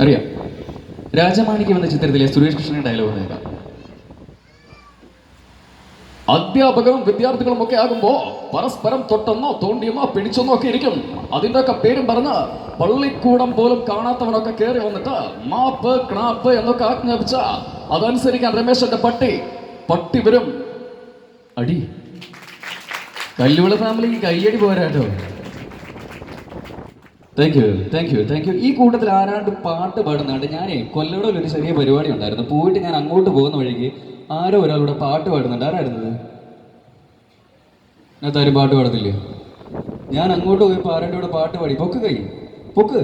അറിയാം. രാജമാണിക്യം എന്ന ചിത്രത്തിലെ സുരേഷ് കൃഷ്ണന്റെ ഡയലോഗ് കേൾക്കാം അധ്യാപകരും വിദ്യാർത്ഥികളും ഒക്കെ ആകുമ്പോ പരസ്പരം തൊട്ടെന്നോ തോണ്ടിയെന്നോ പിടിച്ചെന്നോ ഒക്കെ ഇരിക്കും. അതിന്റെ ഒക്കെ പേരും പറഞ്ഞ് പള്ളിക്കൂടം പോലും കാണാത്തവനൊക്കെ കയറി വന്നിട്ട് മാപ്പ് ക്ണാപ്പ് എന്നൊക്കെ ആജ്ഞാപിച്ച അതനുസരിക്കാൻ രമേശന്റെ പട്ടി പട്ടി വരും. അടി. കല്ലുവിള ഫാമിലിക്ക് കയ്യടി പോരാട്ടോ. Thank you thank you thank you ഈ കൂട്ടത്തിൽ ആരാണ്ട് പാട്ട് പാടുന്നുണ്ട് ഞാനേ കൊല്ലടയിൽ ഒരു ചെറിയ പരിപാടി ഉണ്ടായിരുന്നു. പോയിട്ട് ഞാൻ അങ്ങോട്ട് പോകുന്ന വഴിക്ക് ആരോ ഒരാളൂടെ പാട്ട് പാടുന്നുണ്ട്. ആരായിരുന്നത്? ഞാൻ ആരും പാട്ട് പാടത്തില്ലേ ഞാൻ അങ്ങോട്ട് പോയപ്പോൾ ആരുടെ കൂടെ പാട്ട് പാടി? പൊക്ക് കൈ പൊക്ക്.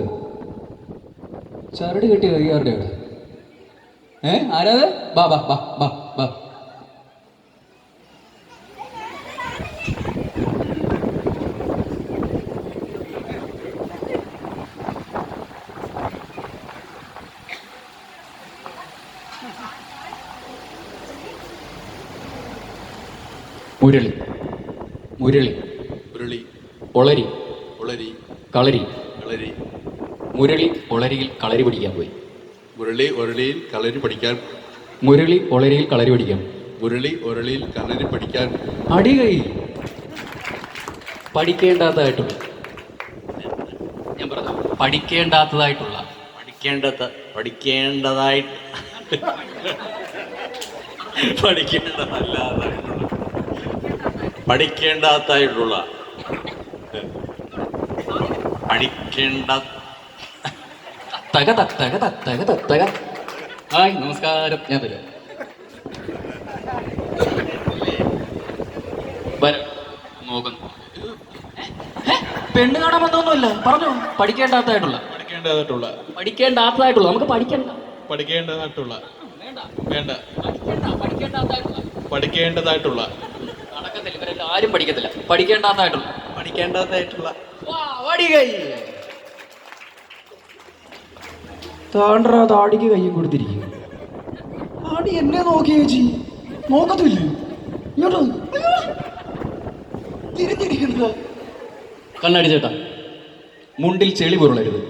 ചരട് കെട്ടി കൈ ആരുടെ അവിടെ ഏ ആരാത്? ബാ ബാ ബാ ബാ ബാ. മുരളി. മുരളി. മുരളി. ഒളരി. ഒളരി. കളരി. കളരി. മുരളി ഒളരിയിൽ കളരി പഠിക്കാൻ പോയി. മുരളി ഒരളിയിൽ കളരി പഠിക്കാൻ. മുരളി ഒളരിയിൽ കളരി പഠിക്കാൻ മുരളി ഒരളിയിൽ കളരി പഠിക്കാൻ. അടി അടികൈ പഠിക്കേണ്ടാത്തതായിട്ടുള്ള. ഞാൻ പറഞ്ഞു? പഠിക്കേണ്ടാത്തതായിട്ടുള്ള. പഠിക്കേണ്ടത് പഠിക്കേണ്ടതായിട്ട്. പഠിക്കേണ്ടതല്ലാതായിട്ടുള്ള പഠിക്കേണ്ടാത്തായിട്ടുള്ള പഠിക്കേണ്ട തക തത്തക തത്തക തത്തക ഹായ് നമസ്കാരം. ഞാൻ തരാം. നോക്കുന്നു. പെണ്ണ് കാണാൻ വന്നൊന്നുമില്ല പറഞ്ഞു. പഠിക്കേണ്ടാത്തായിട്ടുള്ള പഠിക്കേണ്ടതായിട്ടുള്ള പഠിക്കേണ്ടാത്തതായിട്ടുള്ള. നമുക്ക് പഠിക്കണ്ട പഠിക്കേണ്ടതായിട്ടുള്ള വേണ്ട. പഠിക്കേണ്ടതായിട്ടുള്ള. ഇവരെല്ലാം ആരും പഠിക്കത്തില്ല. പഠിക്കേണ്ടാത്തതായിട്ടുള്ള പഠിക്കേണ്ടതായിട്ടുള്ള. താണ്ടറാ താടിക്ക് കയ്യും കൊടുത്തിരിക്കും ആടി എന്നെ നോക്കി ചേച്ചി. നോക്കത്തില്ലേ? ഇങ്ങോട്ട്. തിരിഞ്ഞിരിക്കുന്നത് കണ്ണാടി ചേട്ടാ മുണ്ടിൽ ചെളി പൊരുളരുത്.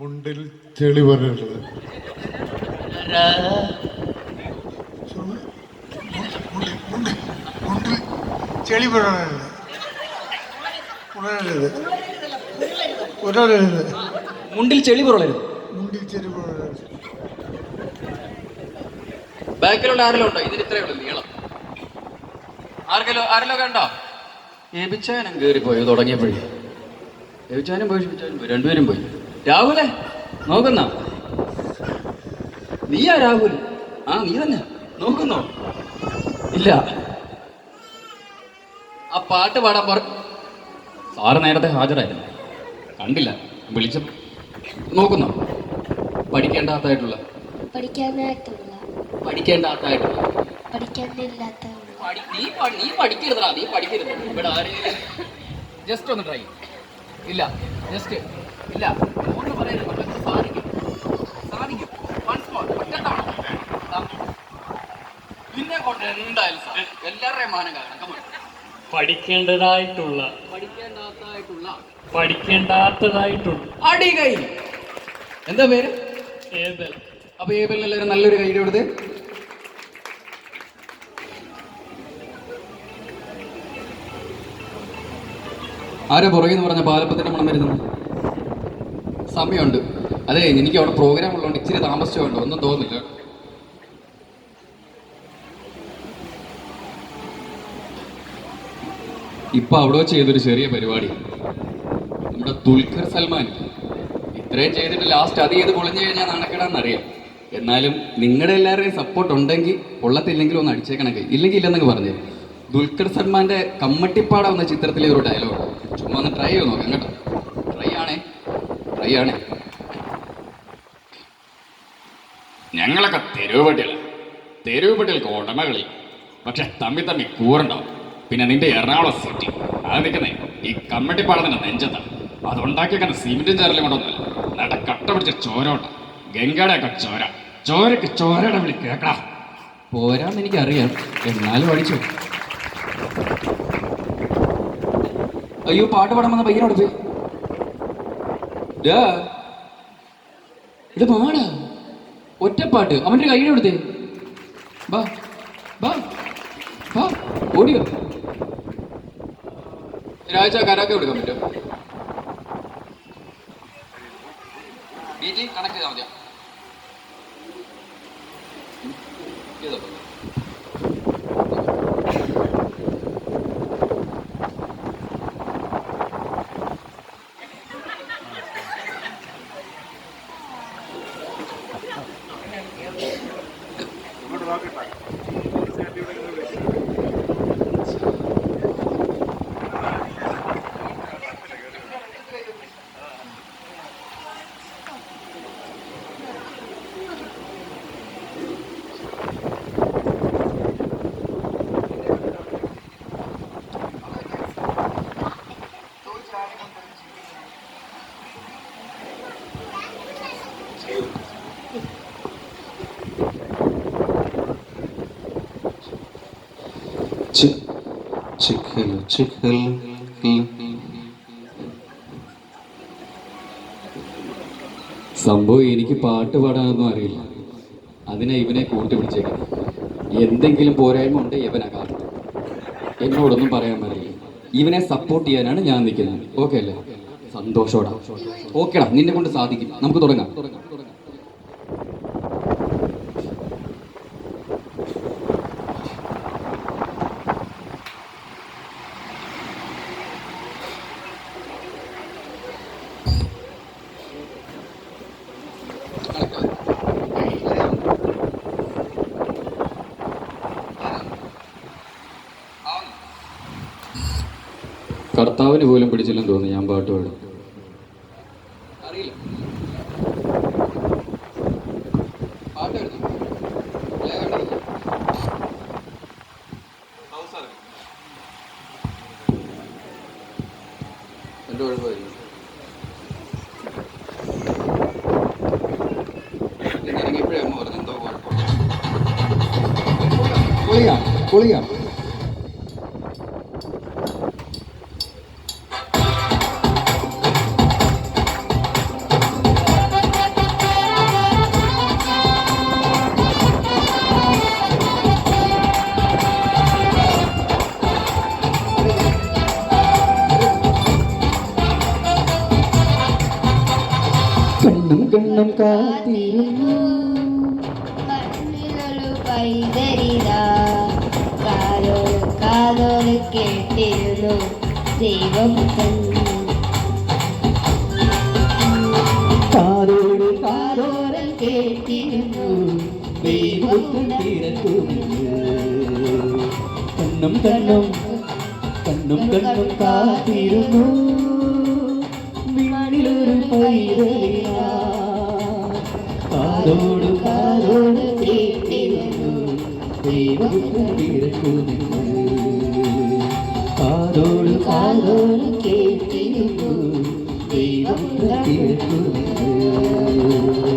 മുണ്ടിൽ ചെളി പറയുന്നത് ചെളി പറയണത് ഉണരരുത് ഉണരരുത് മുണ്ടിൽ ചെളി പുരളരുത് മുണ്ടിൽ ചെളി പുരളരുത് ബാക്കിലുള്ള ആരെല്ലാം ഉണ്ടോ ഇതിന് ഇത്രയേ ഉള്ളൂ നീളം. ആർക്കെല്ലോ ആരെല്ലോ കണ്ടോ? ഏപിച്ചാനും കയറിപ്പോയി തുടങ്ങിയപ്പോഴേ. ഏപിച്ചാനും പോയി ശിപിച്ചാനും പോയി രണ്ടുപേരും പോയി. രാഹുലേ നോക്കുന്ന? നീയാ രാഹുൽ? ആ നീ തന്നെ. നോക്കുന്നോ? ഇല്ല. ആ പാട്ട് പാടാൻ പറ. സാറ് നേരത്തെ ഹാജരായിരുന്നു. കണ്ടില്ല. വിളിച്ച നോക്കുന്നോ. പഠിക്കേണ്ടാത്തായിട്ടുള്ള പഠിക്കാനായിട്ടുള്ള. പഠിക്കേണ്ടാത്തായിട്ടുള്ള പഠിക്കാനില്ലാത്തുള്ള നീ നീ പഠിക്കരുതടാ നീ പഠിക്കരുത്. ഇവിടെ ആര്? ജസ്റ്റ് ഒന്ന് ട്രൈ ഇല്ല ജസ്റ്റ് ഇല്ല. ഒന്ന് പറയുന്നത് സാധിക്കും. സാധിക്കും. കൊണ്ട് എന്തായാലും. എല്ലാവരുടെയും മാനം കാരണം. പഠിക്കേണ്ടതായിട്ടുള്ള പഠിക്കേണ്ടാത്തതായിട്ടുള്ള പഠിക്കേണ്ടാത്തതായിട്ടുള്ള അടി കൈ എന്താ പേര്? ഏബൽ. അപ്പൊ ഏബൽ എല്ലാവരും നല്ലൊരു കൈ കൊടുത്ത്? ആരാ പുറകെന്ന് പറഞ്ഞ പാലപ്പത്തിന്റെ മണം വരുന്നത്? സമയമുണ്ട്. അതെ എനിക്ക് അവിടെ പ്രോഗ്രാം ഉള്ളതുകൊണ്ട് ഇച്ചിരി താമസിച്ചുകൊണ്ട് ഒന്നും തോന്നില്ല ഇപ്പൊ അവിടെ ചെയ്തൊരു ചെറിയ പരിപാടി. നമ്മുടെ ദുൽഖർ സൽമാൻ. ഇത്രയും ചെയ്തിട്ട് ലാസ്റ്റ് അത് ചെയ്ത് പൊളിഞ്ഞു കഴിഞ്ഞാൽ നടക്കണമെന്നറിയാം എന്നാലും നിങ്ങളുടെ എല്ലാവരുടെയും സപ്പോർട്ട് ഉണ്ടെങ്കിൽ കൊള്ളത്തില്ലെങ്കിൽ ഒന്ന് അടിച്ചേക്കണം കൈ. ഇല്ലെങ്കിൽ ഇല്ലെന്നൊക്കെ പറഞ്ഞു. ദുൽഖർ സൽമാന്റെ കമ്മട്ടിപ്പാട എന്ന ചിത്രത്തിലെ ഒരു ഡയലോഗ് ചുമ്മാ ഒന്ന് ട്രൈ ചെയ്ത് നോക്കാം കേട്ടോ. ട്രൈ ആണേ. ട്രൈ ആണേ. ഞങ്ങളൊക്കെ തെരുവ് പട്ടിയല്ല തെരുവ് പട്ടികൾക്ക് ഉടമകളി പക്ഷെ തമ്മി തമ്മി കൂറുണ്ടാവും. പിന്നെ നിന്റെ എറണാകുളം സിറ്റി. അത് നിൽക്കുന്നേ ഈ കമ്മട്ടിപ്പാടത്തിന്റെ നെഞ്ചത്താണ് അതുണ്ടാക്കിയേക്കുന്ന സിമെന്റും ചേരലും കൊണ്ടൊന്നുമില്ല. നട കട്ട പിടിച്ച ചോരോട്ട ഗംഗയുടെ ഒക്കെ ചോര. ചോരക്ക് ചോരയുടെ വിളി കേക്കടാ. പോരാന്ന് എനിക്കറിയാം. എന്നാലും അടിച്ചു അയ്യോ പാട്ട് പാടാൻ വന്ന പയ്യനോട്. ഇത് പാടാ ഒറ്റപ്പാട്ട്. അവന്റെ ബാ ബാ ബാ ഓടിയോ ഒരാഴ്ച കരാക്കെ കൊടുക്കാൻ പറ്റും. മീറ്റിംഗ് കണക്ട് ചെയ്താൽ മതിയോ? ഇങ്ങോട്ട് chikhil, hello. സംഭവം എനിക്ക് പാട്ട് പാടാനൊന്നും അറിയില്ല. അതിനെ ഇവനെ കൂട്ടി എന്തെങ്കിലും പോരായ്മ ഉണ്ട് ഇവനാ കാരണം എന്നോടൊന്നും പറയാൻ പറ്റില്ല ഇവനെ സപ്പോർട്ട് ചെയ്യാനാണ് ഞാൻ നിൽക്കുന്നത്. ഓക്കെ അല്ലേ? സന്തോഷോടാ. ഓക്കെടാ നിന്നെ കൊണ്ട് സാധിക്കും. നമുക്ക് തുടങ്ങാം. കർത്താവിന് പോലും പിടിച്ചില്ലെന്ന് തോന്നി ഞാൻ പാട്ട് പാടും. എന്റെ കുഴപ്പമായിരിക്കും ഇറങ്ങിയപ്പോഴേ അമ്മ പറഞ്ഞു എന്തോ കുഴപ്പമില്ല പൊളിയാ പൊളിയാ കണ്ണും കണ്ണും കാതോട് കേട്ടിരുന്നു ദൈവപുത്രൻ കാതോട് കാതോട് കേട്ടിരുന്നു ദൈവപുത്രൻ പിറക്കുമെന്ന്. കണ്ണും കണ്ണും കണ്ണും കണ്ണും കാത്തിരുന്നു. കാതോട് കാതോട് കേട്ടിരുന്നു ദൈവം പിറക്കുമെന്ന്. കാതോട് കാതോട് കേട്ടിരുന്നു ദൈവപുത്രൻ പിറക്കുമെന്ന്.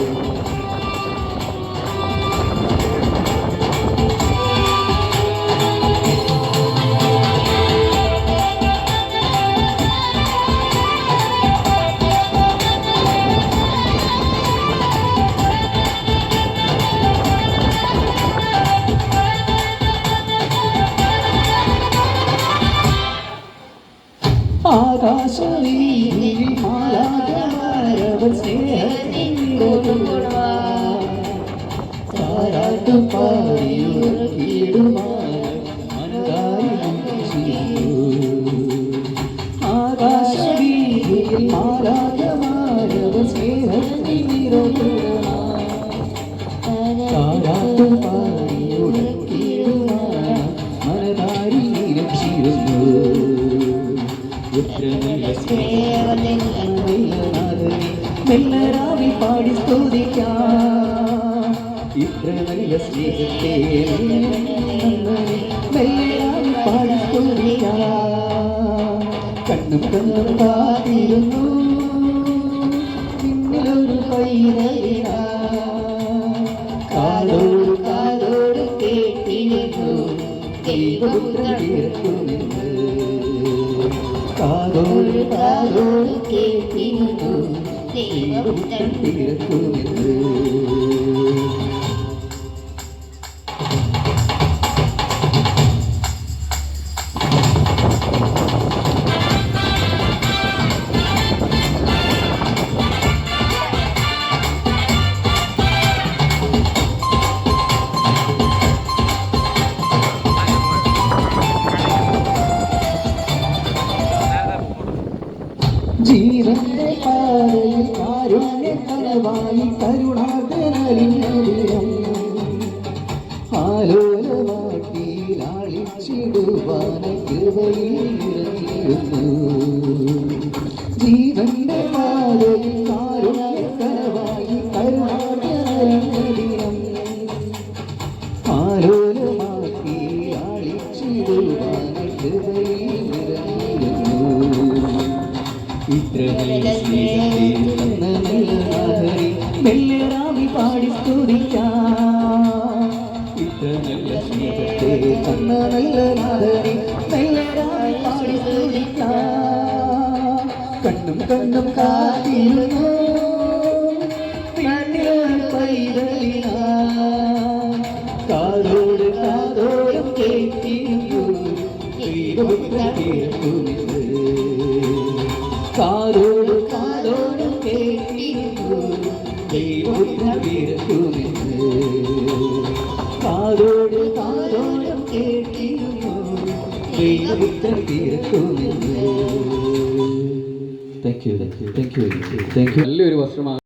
മാലാഖമാരവർ സ്നേഹത്തിൻ താരാട്ടും പാടിയുറക്കിയിടുമാനം മനതാരിലും ചിരുന്നു. മെല്ലരാവി പാടി സ്തുതിക്കാം. ഇത്ര നല്ല മെല്ലരാവി പാടി സ്തുതിക്കാം. കണ്ണും കാത്തിരുന്നു. പിന്നിലൊരു പൈതലിനാ കാതോട് കാതോട് കേട്ടിരുന്നു. ദൈവപുത്രൻ തീർക്കുമെന്ന് കാതോട് കാതോട് കേട്ടിരുന്നു. ദൈവപുത്രൻ കനവായി കരുണാകരലിനടിയം ആലോലമാക്കി ലാളിച്ചിടുവാന കൃപയിലിറങ്ങിയിരുന്നു പാടി സ്തുതിക്കാം ഇത്ര നല്ല സ്നേഹത്തെ തന്ന നല്ല നാഥനെ മെല്ലെ പാടി സ്തുതിക്കാം കണ്ണും കണ്ണും കാത്തിരുന്നു കാതോട് കാതോടും കേട്ടിരുന്നു ദൈവപുത്ര കേൾക്കുമെന്ന് കാതോട് ദൈവപുത്ര കേൾക്കുമെന്ന് കാതോട് കാതോടും കേട്ടിരുന്നു. ദൈവപുത്ര കേൾക്കുമെന്ന് thank you thank you thank you thank you നല്ലൊരു വർഷമാണ്